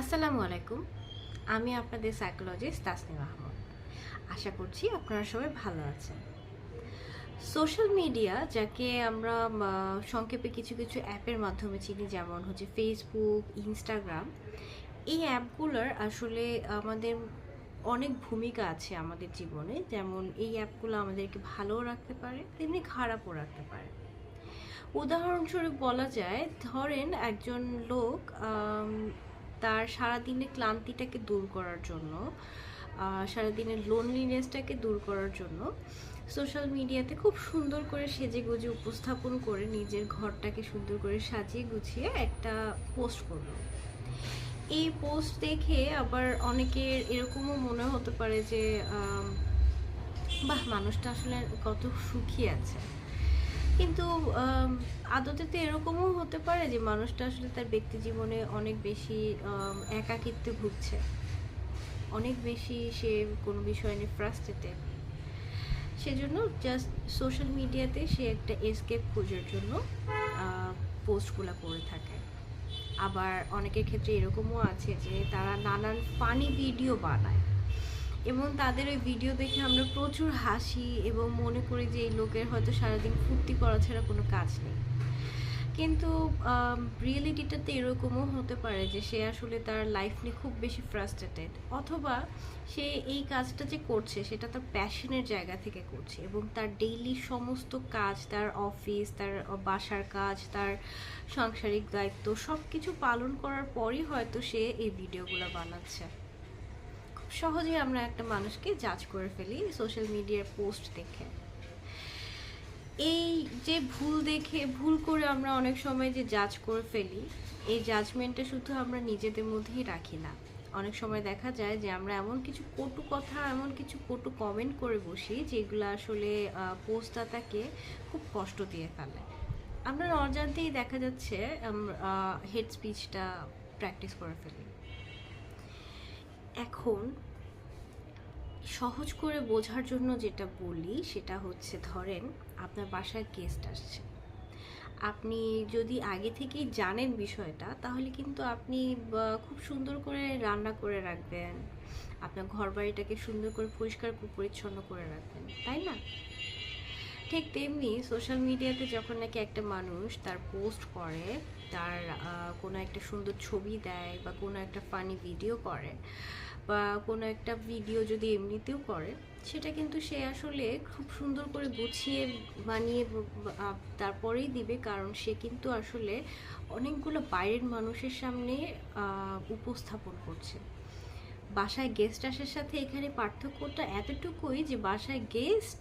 আসসালামু আলাইকুম। আমি আপনাদের সাইকোলজিস্ট তাসনিম আহমদ। আশা করছি আপনারা সবাই ভালো আছেন। সোশ্যাল মিডিয়া যাকে আমরা সংক্ষেপে কিছু কিছু অ্যাপের মাধ্যমে চিনি, যেমন হচ্ছে ফেসবুক ইনস্টাগ্রাম এই অ্যাপগুলোর আসলে আমাদের অনেক ভূমিকা আছে আমাদের জীবনে। যেমন এই অ্যাপগুলো আমাদেরকে ভালোও রাখতে পারে, তেমনি খারাপও রাখতে পারে। উদাহরণস্বরূপ বলা যায়, ধরেন একজন লোক তার সারাদিনের ক্লান্তিটাকে দূর করার জন্য সারাদিনের লোনলিনেসটাকে দূর করার জন্য সোশ্যাল মিডিয়াতে খুব সুন্দর করে সেজে গুজে উপস্থাপন করে নিজের ঘরটাকে সুন্দর করে সাজিয়ে গুছিয়ে একটা পোস্ট করল। এই পোস্ট দেখে আবার অনেকের এরকমও মনে হতে পারে যে বাহ, মানুষটা আসলে কত সুখী আছে। কিন্তু আদতে তো এরকমও হতে পারে যে মানুষটা আসলে তার ব্যক্তি জীবনে অনেক বেশি একাকিত্বে ভুগছে। অনেক বেশি সে কোনো বিষয় নিয়ে ফ্রাস্ট্রেটেড সেজন্য জাস্ট সোশ্যাল মিডিয়াতে সে একটা এসকেপ খোঁজার জন্য পোস্টগুলো করে থাকে। আবার অনেকের ক্ষেত্রে এরকমও আছে যে তারা নানান ফানি ভিডিও বানায়। এবং তাদের ওই ভিডিও দেখে আমরা প্রচুর হাসি এবং মনে করি যে এই লোকের হয়তো সারাদিন ফুর্তি করা ছাড়া কোনো কাজ নেই। কিন্তু রিয়েলিটিটাতে এরকমও হতে পারে যে সে আসলে তার লাইফ নিয়ে খুব বেশি ফ্রাস্ট্রেটেড অথবা সে এই কাজটা যে করছে সেটা তার প্যাশনের জায়গা থেকে করছে এবং তার ডেইলি সমস্ত কাজ, তার অফিস তার বাসার কাজ, তার সাংসারিক দায়িত্ব সব কিছু পালন করার পরই হয়তো সে এই ভিডিওগুলো বানাচ্ছে। সহজেই আমরা একটা মানুষকে জাজ করে ফেলি সোশ্যাল মিডিয়ার পোস্ট দেখে। এই যে ভুল দেখে, ভুল করে আমরা অনেক সময় যে জাজ করে ফেলি, এই জাজমেন্টটা শুধু আমরা নিজেদের মধ্যেই রাখি না। অনেক সময় দেখা যায় যে আমরা এমন কিছু কটু কথা, এমন কিছু কটু কমেন্ট করে বসি যেগুলো আসলে পোস্টদাতাকে খুব কষ্ট দিয়ে ফেলে। আমরা অজান্তেই দেখা যাচ্ছে হেড স্পিচটা প্র্যাকটিস করে ফেলি। এখন সহজ করে বোঝার জন্য যেটা বলি, সেটা হচ্ছে ধরেন আপনার বাসায় গেস্ট আসছে। আপনি যদি আগে থেকেই জানেন বিষয়টা, তাহলে কিন্তু আপনি খুব সুন্দর করে রান্না করে রাখবেন। আপনার ঘর বাড়িটাকে সুন্দর করে পরিষ্কার পরিচ্ছন্ন করে রাখবেন, তাই না? ঠিক তেমনি সোশ্যাল মিডিয়াতে যখন নাকি একটা মানুষ তার পোস্ট করে, তার কোনো একটা সুন্দর ছবি দেয় বা কোনো একটা ফানি ভিডিও করে বা কোনো একটা ভিডিও যদি এমনিতেও করে, সেটা কিন্তু সে আসলে খুব সুন্দর করে গুছিয়ে বানিয়ে তারপরেই দিবে। কারণ সে কিন্তু আসলে অনেকগুলো বাইরের মানুষের সামনে উপস্থাপন করছে। বাসায় গেস্ট আসার সাথে এখানে পার্থক্যটা এতটুকুই যে, বাসায় গেস্ট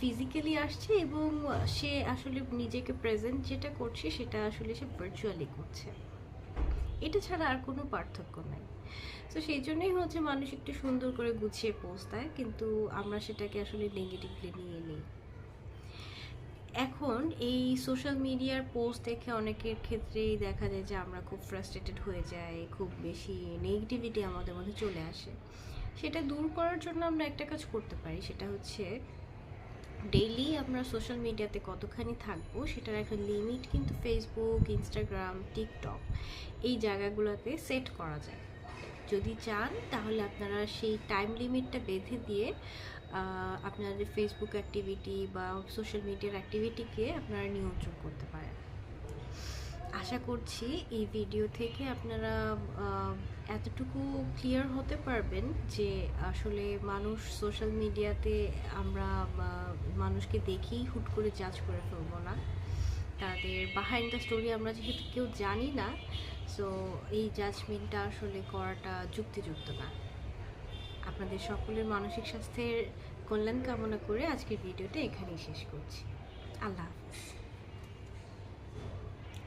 ফিজিক্যালি আসছে এবং সে আসলে নিজেকে প্রেজেন্ট যেটা করছে, সেটা আসলে সে ভার্চুয়ালি করছে। এটা ছাড়া আর কোনো পার্থক্য নাই। তো সেই জন্যই হচ্ছে মানুষ একটু সুন্দর করে গুছিয়ে দেয় কিন্তু আমরা সেটাকে আসলে নেগেটিভলি নিয়ে নিই। এখন এই সোশ্যাল মিডিয়ার পোস্ট দেখে অনেকের ক্ষেত্রেই দেখা যায় যে আমরা খুব ফ্রাস্ট্রেটেড হয়ে যাই, খুব বেশি নেগেটিভিটি আমাদের মধ্যে চলে আসে। সেটা দূর করার জন্য আমরা একটা কাজ করতে পারি, সেটা হচ্ছে ডেইলি আমরা সোশ্যাল মিডিয়াতে কতখানি থাকব সেটার একটা লিমিট কিন্তু ফেসবুক ইনস্টাগ্রাম টিকটক এই জায়গাগুলোতে সেট করা যায়। যদি চান, তাহলে আপনারা সেই টাইম লিমিটটা বেঁধে দিয়ে আপনাদের ফেসবুক অ্যাক্টিভিটি বা সোশ্যাল মিডিয়ার অ্যাক্টিভিটিকে আপনারা নিয়ন্ত্রণ করতে পারেন। আশা করছি এই ভিডিও থেকে আপনারা এতটুকু ক্লিয়ার হতে পারবেন যে আসলে মানুষ সোশ্যাল মিডিয়াতে আমরা মানুষকে দেখেই হুট করে জাজ করে ফেলব না। তাদের বাহাইন্ড দ্য স্টোরি আমরা যেহেতু কেউ জানি না সো এই জাজমেন্টটা আসলে করাটা যুক্তিযুক্ত না। আপনাদের সকলের মানসিক স্বাস্থ্যের কল্যাণ কামনা করে আজকের ভিডিওটা এখানেই শেষ করছি। আল্লাহ হাফিজ।